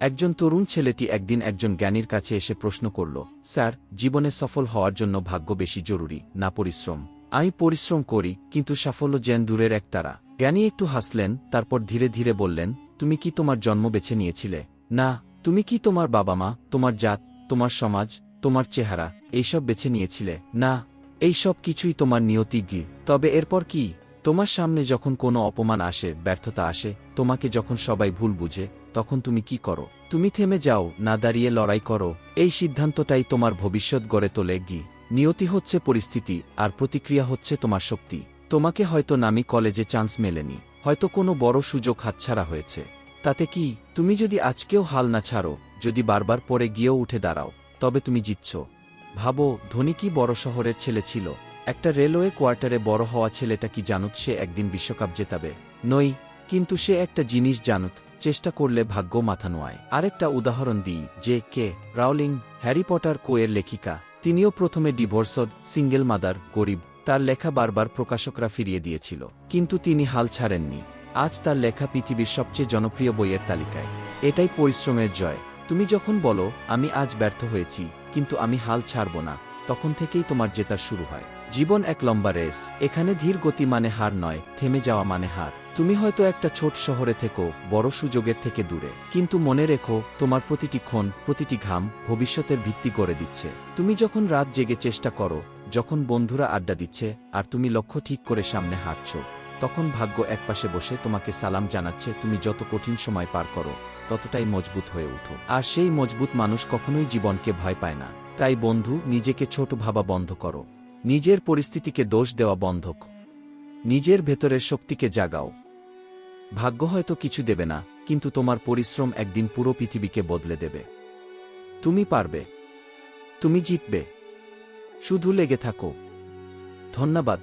একজন তরুণ ছেলেটি একদিন একজন জ্ঞানীর কাছে এসে প্রশ্ন করল, স্যার, জীবনে সফল হওয়ার জন্য ভাগ্য বেশি জরুরি, না পরিশ্রম? আমি পরিশ্রম করি, কিন্তু সাফল্য যেন দূরের এক তারা। জ্ঞানী একটু হাসলেন, তারপর ধীরে ধীরে বললেন, তুমি কি তোমার জন্ম বেছে নিয়েছিলে? না, তুমি কি তোমার বাবা মা তোমার জাত, তোমার সমাজ, তোমার চেহারা, এইসব বেছে নিয়েছিলে? না এই সব কিছুই তোমার নিয়তি গি তবে এরপর কি? তোমার সামনে যখন কোনো অপমান আসে, ব্যর্থতা আসে, তোমাকে যখন সবাই ভুল বুঝে তখন তুমি কি করো? তুমি থেমে যাও, না দাঁড়িয়ে লড়াই করো। এই সিদ্ধান্তটাই তোমার ভবিষ্যৎ গড়ে তোলে, গি। নিয়তি হচ্ছে পরিস্থিতি, আর প্রতিক্রিয়া হচ্ছে তোমার শক্তি। তোমাকে হয়তো নামি কলেজে চান্স মেলেনি। হয়তো কোনো বড় সুযোগ হাতছাড়া হয়েছে। তাতে কি? তুমি যদি আজকেও হাল না ছাড়ো, যদি বারবার পরে গিয়েও উঠে দাঁড়াও, তবে তুমি জিতছ। ভাবো, ধনী কি বড় শহরের ছেলে ছিল? একটা রেলওয়ে কোয়ার্টারে বড় হওয়া ছেলেটা কি জানুত সে একদিন বিশ্বকাপ জেতাবে? নই, কিন্তু সে একটা জিনিস জানুত চেষ্টা করলে ভাগ্য মাথা নোয়ায়। আরেকটা উদাহরণ দিই, যে কে? রাউলিং হ্যারি পটার কোয়ের লেখিকা। তিনিও প্রথমে ডিভোর্সড, সিঙ্গেল মাদার, গরিব। তার লেখা বারবার প্রকাশকরা ফিরিয়ে দিয়েছিল। কিন্তু তিনি হাল ছাড়েননি। আজ তার লেখা পৃথিবীর সবচেয়ে জনপ্রিয় বইয়ের তালিকায়। এটাই পরিশ্রমের জয়। তুমি যখন বলো, আমি আজ ব্যর্থ হয়েছি, কিন্তু আমি হাল ছাড়ব না, তখন থেকেই তোমার জেতার শুরু হয়। জীবন এক লম্বা রেস। এখানে ধীর গতি মানে হার নয়, থেমে যাওয়া মানে হার। তুমি হয়তো একটা ছোট শহরে থেকো, বড় সুযোগের থেকে দূরে। কিন্তু মনে রেখো, তোমার প্রতিটি ক্ষণ, প্রতিটি ঘাম ভবিষ্যতের ভিত্তি করে দিচ্ছে। তুমি যখন রাত জেগে চেষ্টা করো, যখন বন্ধুরা আড্ডা দিচ্ছে, আর তুমি লক্ষ্য ঠিক করে সামনে হাঁটছ, তখন ভাগ্য একপাশে বসে তোমাকে সালাম জানাচ্ছে, তুমি যত কঠিন সময় পার করো, ততটাই মজবুত হয়ে উঠো। আর সেই মজবুত মানুষ কখনোই জীবনকে ভয় পায় না। তাই বন্ধু, নিজেকে ছোট ভাবা বন্ধ করো। নিজের পরিস্থিতিকে দোষ দেওয়া বন্ধক। নিজের ভেতরের শক্তিকে জাগাও। ভাগ্য হয়তো কিছু দেবে না, কিন্তু তোমার পরিশ্রম একদিন পুরো পৃথিবীকে বদলে দেবে। তুমি পারবে। তুমি জিতবে। শুধু লেগে থাকো। ধন্যবাদ।